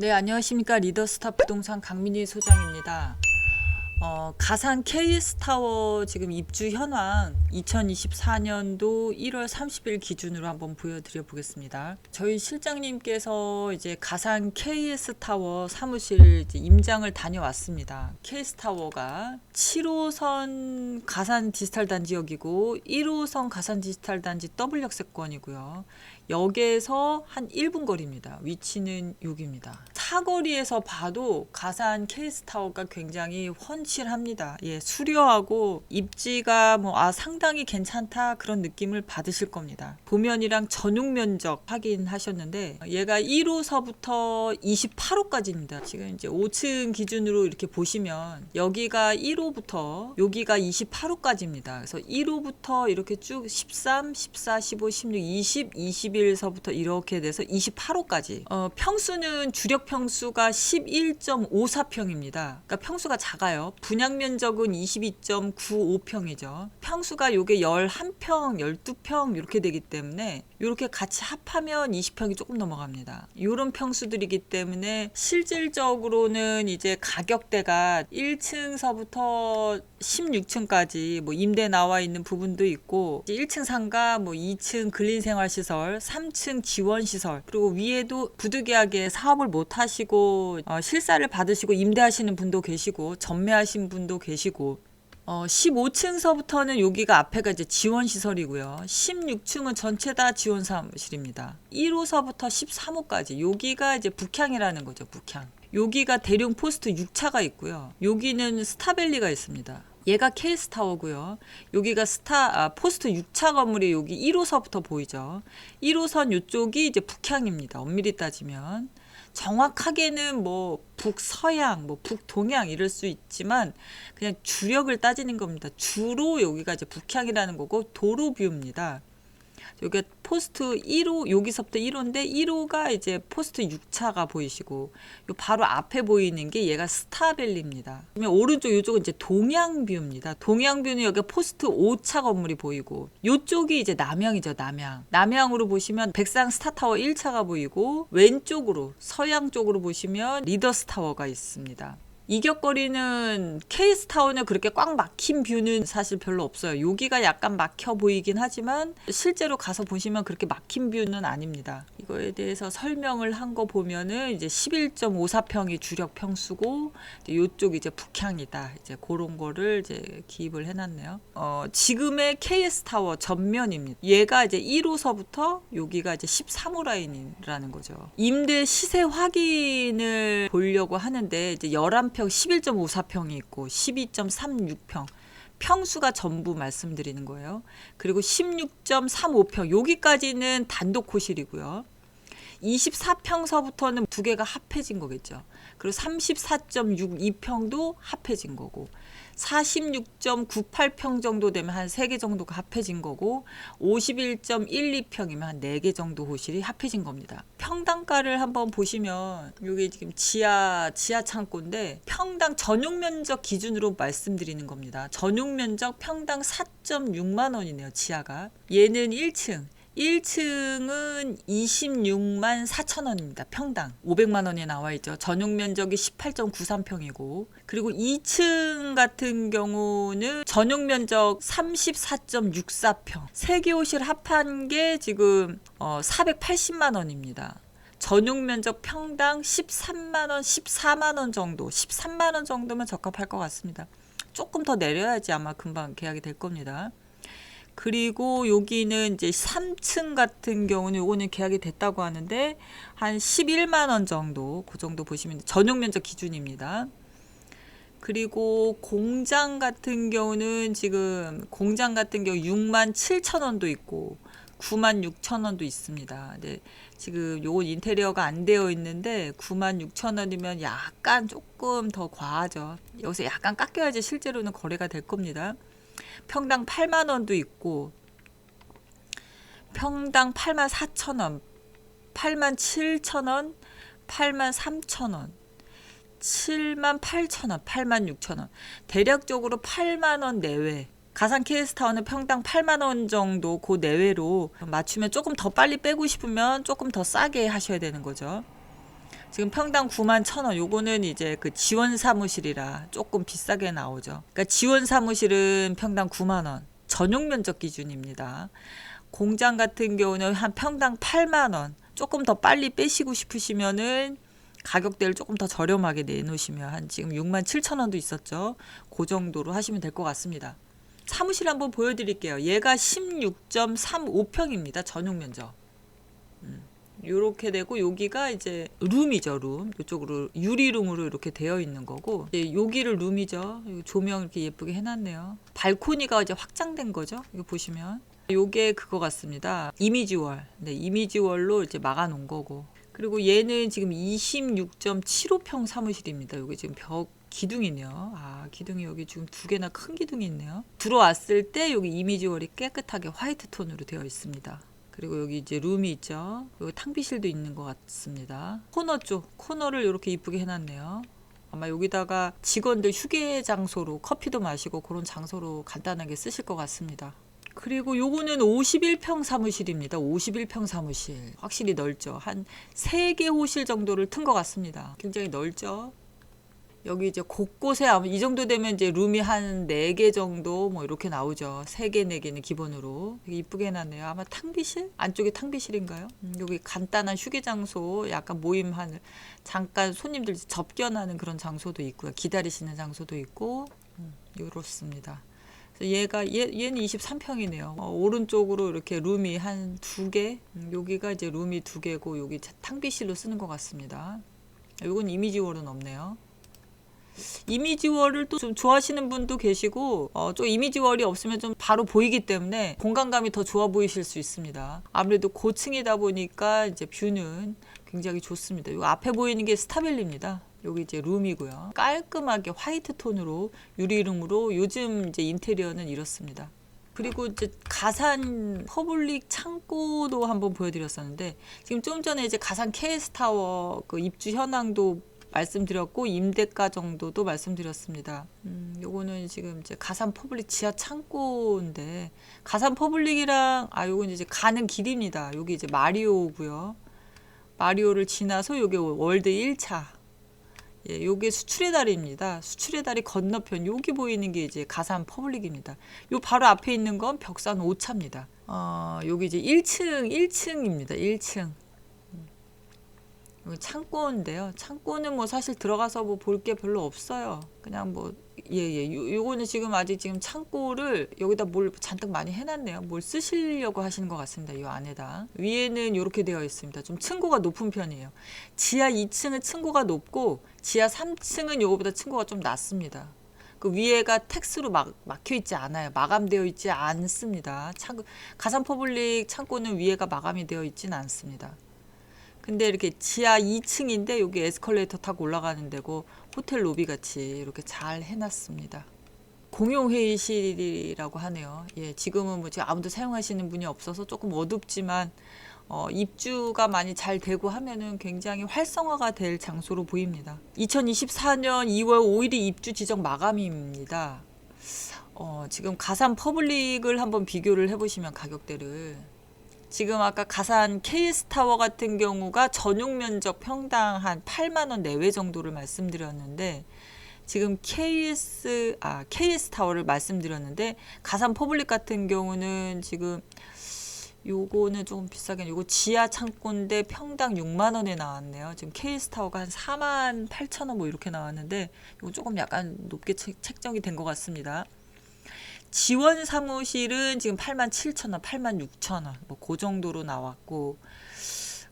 네, 안녕하십니까. 리더스타 부동산 강민희 소장입니다. 어, 가산 K스타워 지금 입주 현황 2024년도 1월 30일 기준으로 한번 보여드려 보겠습니다. 저희 실장님께서 이제 가산 KS타워 사무실 임장을 다녀왔습니다. K스타워가 7호선 가산 디지털 단지역이고 1호선 가산 디지털 단지 더블 역세권이고요. 역에서 한 1분 거리입니다. 위치는 여기입니다. 사거리에서 봐도 가산 케이스타워가 굉장히 훤칠합니다. 예, 수려하고 입지가 뭐 아 상당히 괜찮다 그런 느낌을 받으실 겁니다. 도면이랑 전용 면적 확인하셨는데 얘가 1호서부터 28호까지입니다. 지금 이제 5층 기준으로 이렇게 보시면 여기가 1호부터 여기가 28호까지입니다. 그래서 1호부터 이렇게 쭉 13, 14, 15, 16, 20, 21서부터 이렇게 돼서 28호까지. 어, 평수는 주력 평 수가 11.54평입니다. 그러니까 평수가 작아요. 분양 면적은 22.95평이죠. 평수가 요게 11평, 12평 이렇게 되기 때문에 이렇게 같이 합하면 20평이 조금 넘어갑니다. 이런 평수들이기 때문에 실질적으로는 이제 가격대가 1층서부터 16층까지 뭐 임대 나와 있는 부분도 있고 1층 상가, 뭐 2층 근린생활시설, 3층 지원시설 그리고 위에도 부득이하게 사업을 못 하시 고 어, 실사를 받으시고 임대하시는 분도 계시고 전매하신 분도 계시고 어, 15층서부터는 여기가 앞에가 이제 지원 시설이고요. 16층은 전체 다 지원 사무실입니다. 1호서부터 13호까지 여기가 이제 북향이라는 거죠. 북향. 여기가 대룡 포스트 6차가 있고요. 여기는 스타밸리가 있습니다. 얘가 K스타워고요. 여기가 스타 아, 포스트 6차 건물이 여기 1호서부터 보이죠. 1호선 이쪽이 이제 북향입니다. 엄밀히 따지면 정확하게는 뭐 북서양, 뭐 북동양 이럴 수 있지만 그냥 주력을 따지는 겁니다. 주로 여기가 이제 북향이라는 거고 도로 뷰입니다. 여기가 포스트 1호 여기서부터 1호인데 1호가 이제 포스트 6차가 보이시고 요 바로 앞에 보이는 게 얘가 스타밸리입니다. 그러면 오른쪽 이쪽은 이제 동양뷰입니다. 동양뷰는 여기 포스트 5차 건물이 보이고 요쪽이 이제 남양이죠, 남양. 남양으로 보시면 백상 스타타워 1차가 보이고 왼쪽으로 서양 쪽으로 보시면 리더스 타워가 있습니다. 이격거리는 케이스타운에 그렇게 꽉 막힌 뷰는 사실 별로 없어요. 여기가 약간 막혀 보이긴 하지만 실제로 가서 보시면 그렇게 막힌 뷰는 아닙니다. 이거에 대해서 설명을 한 거 보면은 이제 11.54평이 주력 평수고 이제 요쪽 이제 북향이다. 이제 그런 거를 이제 기입을 해놨네요. 어, 지금의 KS 타워 전면입니다. 얘가 이제 1호서부터 여기가 이제 13호 라인이라는 거죠. 임대 시세 확인을 보려고 하는데 이제 11평 11.54평이 있고 12.36평 평수가 전부 말씀드리는 거예요. 그리고 16.35평 여기까지는 단독 호실이고요. 24평서부터는 두 개가 합해진 거겠죠. 그리고 34.62평도 합해진 거고 46.98평 정도 되면 한 세 개 정도가 합해진 거고 51.12평이면 한 네 개 정도 호실이 합해진 겁니다. 평당가를 한번 보시면 이게 지금 지하 지하 창고인데 평당 전용 면적 기준으로 말씀드리는 겁니다. 전용 면적 평당 4.6만 원이네요. 지하가. 얘는 1층 1층은 26만 4천 원입니다. 평당. 500만 원에 나와 있죠. 전용 면적이 18.93평이고 그리고 2층 같은 경우는 전용 면적 34.64평. 세 개 호실 합한 게 지금 어 480만 원입니다. 전용 면적 평당 13만 원, 14만 원 정도, 13만 원 정도면 적합할 것 같습니다. 조금 더 내려야지 아마 금방 계약이 될 겁니다. 그리고 여기는 이제 3층 같은 경우는 요거는 계약이 됐다고 하는데 한 11만 원 정도 그 정도 보시면. 전용 면적 기준입니다. 그리고 공장 같은 경우는 지금 공장 같은 경우 6만 7천 원도 있고 9만 6천 원도 있습니다. 근데 지금 요건 인테리어가 안 되어 있는데 9만 6천 원이면 약간 조금 더 과하죠. 여기서 약간 깎여야지 실제로는 거래가 될 겁니다. 평당 8만 원도 있고 평당 8만 4천 원, 8만 7천 원, 8만 3천 원, 7만 8천 원, 8만 6천 원. 대략적으로 8만 원 내외. 가산 케이스타운은 평당 8만 원 정도 그 내외로 맞추면 조금 더 빨리 빼고 싶으면 조금 더 싸게 하셔야 되는 거죠. 지금 평당 9만 1,000원. 요거는 이제 그 지원 사무실이라 조금 비싸게 나오죠. 그러니까 지원 사무실은 평당 9만 원. 전용 면적 기준입니다. 공장 같은 경우는 한 평당 8만 원. 조금 더 빨리 빼시고 싶으시면은 가격대를 조금 더 저렴하게 내놓으시면 한 지금 6만 7천 원도 있었죠. 그 정도로 하시면 될 것 같습니다. 사무실 한번 보여드릴게요. 얘가 16.35평입니다. 전용 면적. 요렇게 되고 여기가 이제 룸이죠 룸. 이쪽으로 유리룸으로 이렇게 되어 있는 거고 이제 여기를 룸이죠. 조명 이렇게 예쁘게 해놨네요. 발코니가 이제 확장된 거죠 이거 보시면. 요게 그거 같습니다. 이미지월. 네 이미지월로 이제 막아놓은 거고. 그리고 얘는 지금 26.75평 사무실입니다. 여기 지금 벽 기둥이네요. 아, 기둥이 여기 지금 두 개나 큰 기둥이 있네요. 들어왔을 때 여기 이미지월이 깨끗하게 화이트 톤으로 되어 있습니다. 그리고 여기 이제 룸이 있죠. 여기 탕비실도 있는 것 같습니다. 코너 쪽 코너를 이렇게 이쁘게 해놨네요. 아마 여기다가 직원들 휴게 장소로 커피도 마시고 그런 장소로 간단하게 쓰실 것 같습니다. 그리고 요거는 51평 사무실입니다. 51평 사무실. 확실히 넓죠. 한 3개 호실 정도를 튼 것 같습니다. 굉장히 넓죠. 여기 이제 곳곳에 아마 이 정도 되면 이제 룸이 한 네 개 정도 뭐 이렇게 나오죠. 세 개, 네 개는 기본으로. 되게 이쁘게 해놨네요. 아마 탕비실? 안쪽에 탕비실인가요? 음, 여기 간단한 휴게 장소, 약간 모임하는, 잠깐 손님들 접견하는 그런 장소도 있고요. 기다리시는 장소도 있고, 음, 이렇습니다. 그래서 얘가, 얘, 얘는 23평이네요. 어, 오른쪽으로 이렇게 룸이 한 두 개, 음, 여기가 이제 룸이 두 개고, 여기 탕비실로 쓰는 것 같습니다. 이건 이미지월은 없네요. 이미지월을 또 좀 좋아하시는 분도 계시고 어, 좀 이미지월이 없으면 좀 바로 보이기 때문에 공간감이 더 좋아 보이실 수 있습니다. 아무래도 고층이다 보니까 이제 뷰는 굉장히 좋습니다. 요 앞에 보이는 게 스타벨리입니다. 여기 이제 룸이고요. 깔끔하게 화이트 톤으로 유리룸으로 요즘 이제 인테리어는 이렇습니다. 그리고 이제 가산 퍼블릭 창고도 한번 보여드렸었는데 지금 좀 전에 이제 가산 KS타워 그 입주 현황도 말씀드렸고 임대가 정도도 말씀드렸습니다. 음, 요거는 지금 이제 가산 퍼블릭 지하 창고인데 가산 퍼블릭이랑 아 요건 이제 가는 길입니다. 여기 이제 마리오고요. 마리오를 지나서 요게 월드 1차. 예, 요게 수출의 다리입니다. 수출의 다리 건너편 여기 보이는 게 이제 가산 퍼블릭입니다. 요 바로 앞에 있는 건 벽산 5차입니다. 어, 여기 이제 1층 1층입니다. 1층. 여기 창고인데요. 창고는 뭐 사실 들어가서 뭐 볼 게 별로 없어요. 그냥 뭐 예예. 요 요거는 지금 아직 지금 창고를 여기다 뭘 잔뜩 많이 해놨네요. 뭘 쓰시려고 하시는 것 같습니다. 요 안에다 위에는 이렇게 되어 있습니다. 좀 층고가 높은 편이에요. 지하 2층은 층고가 높고 지하 3층은 요거보다 층고가 좀 낮습니다. 그 위에가 텍스로 막 막혀 있지 않아요. 마감되어 있지 않습니다. 창 가산 퍼블릭 창고는 위에가 마감이 되어 있지는 않습니다. 근데 이렇게 지하 2층인데 여기 에스컬레이터 타고 올라가는 데고 호텔 로비 같이 이렇게 잘 해놨습니다. 공용 회의실이라고 하네요. 예, 지금은 뭐 지금 아무도 사용하시는 분이 없어서 조금 어둡지만 어, 입주가 많이 잘 되고 하면은 굉장히 활성화가 될 장소로 보입니다. 2024년 2월 5일이 입주 지정 마감입니다. 어, 지금 가산 퍼블릭을 한번 비교를 해보시면 가격대를 지금 아까 가산 KS 타워 같은 경우가 전용 면적 평당 한 8만 원 내외 정도를 말씀드렸는데 지금 KS 아 KS 타워를 말씀드렸는데 가산 퍼블릭 같은 경우는 지금 요거는 조금 비싸긴 요거 지하 창고인데 평당 6만 원에 나왔네요. 지금 KS 타워가 한 4만 8천 원 뭐 이렇게 나왔는데 이거 조금 약간 높게 책- 책정이 된 것 같습니다. 지원 사무실은 지금 8만 7천 원, 8만 6천 원, 뭐 그 정도로 나왔고,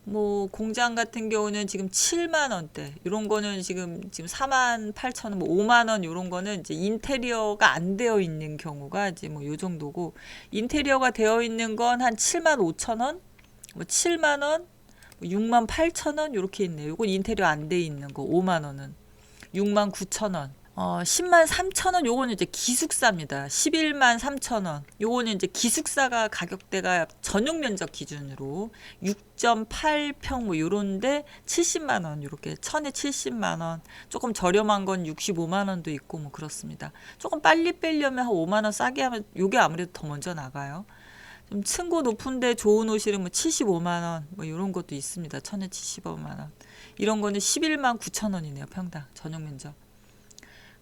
뭐 공장 같은 경우는 지금 7만 원대, 이런 거는 지금 지금 4만 8천 원, 뭐 5만 원 이런 거는 이제 인테리어가 안 되어 있는 경우가 이제 뭐 요 정도고, 인테리어가 되어 있는 건 한 7만 5천 원, 뭐 7만 원, 뭐 6만 8천 원 이렇게 있네요. 요건 인테리어 안 돼 있는 거 5만 원은 6만 9천 원. 어, 10만 3천 원 요거는 이제 기숙사입니다. 11만 3천 원. 요거는 이제 기숙사가 가격대가 전용 면적 기준으로 6.8평 뭐 요런데 70만 원 요렇게 천에 70만 원. 조금 저렴한 건 65만 원도 있고 뭐 그렇습니다. 조금 빨리 빼려면 한 5만 원 싸게 하면 요게 아무래도 더 먼저 나가요. 좀 층고 높은데 좋은 옷이면 뭐 75만 원, 뭐 이런 것도 있습니다. 천에 75만 원. 이런 거는 11만 9천 원이네요. 평당 전용 면적.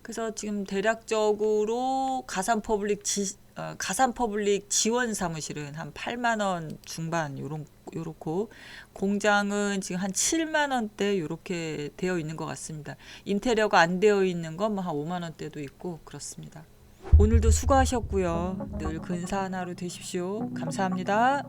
그래서 지금 대략적으로 가산 퍼블릭 지 어, 가산 퍼블릭 지원 사무실은 한 8만 원 중반 요런 요렇고 공장은 지금 한 7만 원대 요렇게 되어 있는 것 같습니다. 인테리어가 안 되어 있는 건 뭐 한 5만 원대도 있고 그렇습니다. 오늘도 수고하셨고요. 늘 근사한 하루 되십시오. 감사합니다.